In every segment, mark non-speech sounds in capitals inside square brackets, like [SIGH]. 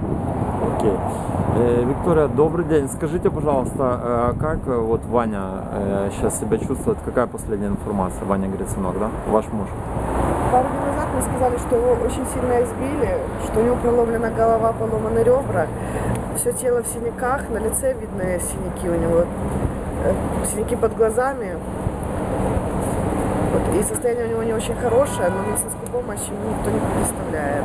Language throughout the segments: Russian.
Окей. Э, Виктория, добрый день. Скажите, пожалуйста, э, как э, вот Ваня э, сейчас себя чувствует? Какая последняя информация? Ваня Грицунок, да? Ваш муж? Пару дней назад мне сказали, что его очень сильно избили, что у него проломлена голова, поломаны ребра, все тело в синяках, на лице видны синяки у него, э, синяки под глазами. Вот, и состояние у него не очень хорошее, но медицинскую помощь ему никто не предоставляет.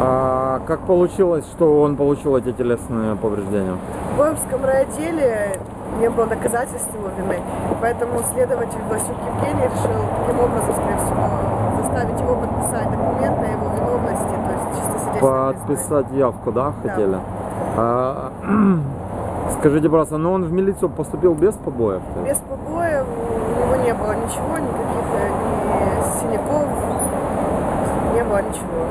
А как получилось, что он получил эти телесные повреждения? В Боевском райотделе не было доказательств его вины, поэтому следователь Власюк Евгений решил таким образом, скорее всего, заставить его подписать документы о его виновности, то есть признание. Подписать явку, да, хотели? А, [CLEARS THROAT] скажите, пожалуйста, но он в милицию поступил без побоев? то? Без побоев у него не было ничего, никаких э, ни синяков, не было ничего.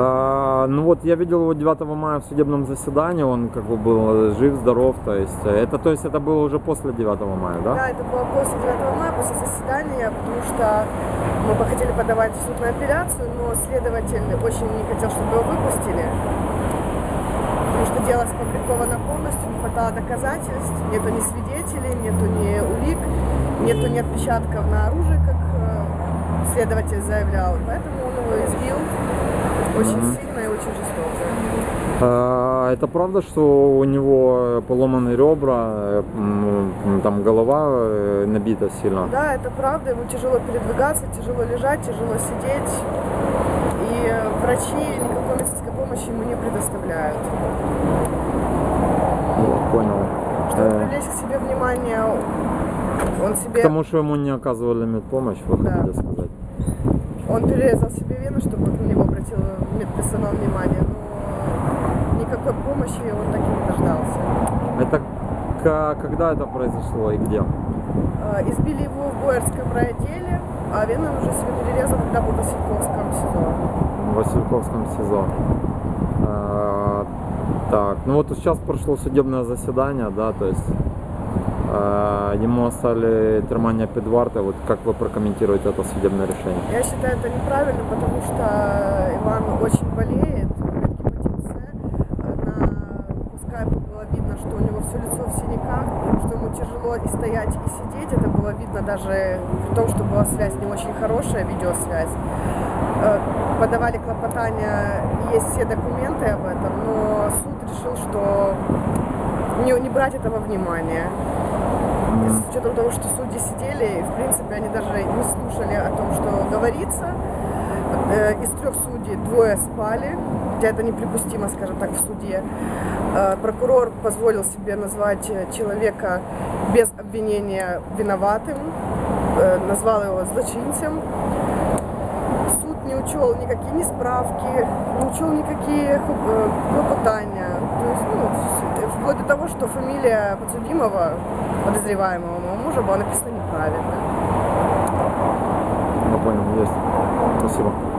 А, ну вот я видел его 9 мая в судебном заседании, он как бы был жив, здоров, то есть э, это, то есть это было уже после 9 мая, да? Да, это было после 9 мая, после заседания, потому что мы хотели подавать в суд на апелляцию, но следователь очень не хотел, чтобы его выпустили. Что дело сфабриковано полностью, не хватало доказательств, нету ни свидетелей, нету ни улик, нету ни отпечатков на оружии, как э, следователь заявлял. Поэтому он его избил очень сильно и очень жестоко. А, это правда, что у него поломаны ребра, там голова э, набита сильно? Да, это правда, ему тяжело передвигаться, тяжело лежать, тяжело сидеть. И э, врачи медицинской помощи ему не предоставляют. Я понял. Чтобы Э, привлечь к себе внимание, он себе, К тому, что ему не оказывали медпомощь, вы Да. хотите сказать? он перерезал себе вену, чтобы на него обратил медперсонал внимание, но никакой помощи он так и не дождался. Это когда это произошло и где? Э, Избили его в Боярском райотделе, а вену он уже себе перерезал, когда был в Васильковском СИЗО. В Васильковском СИЗО. А, так, ну вот сейчас прошло судебное заседание, да, то есть а, ему оставили тримання під вартою. Вот как вы прокомментируете это судебное решение? Я считаю это неправильно, потому что Иван очень болеет, гепатит С. На по скайпу было видно, что у него все лицо в синяках, что ему тяжело и стоять, и сидеть. Это было видно даже при том, что была связь не очень хорошая, видеосвязь. Э, Подавали клопотания, есть все документы об этом, но суд решил, что не, не брать этого внимания. И С учетом того, что судьи сидели, в принципе, они даже не слушали о том, что говорится. Э, Из трех судей двое спали, хотя это неприпустимо, скажем так, в суде. Э, Прокурор позволил себе назвать э, человека без обвинения виноватым, назвал его злочинцем. Суд не учел никакие ни справки, не учел никакие клопотания. То есть, ну, вплоть до того, что фамилия подсудимого, подозреваемого моего мужа была написана неправильно. Я понял, есть. Спасибо.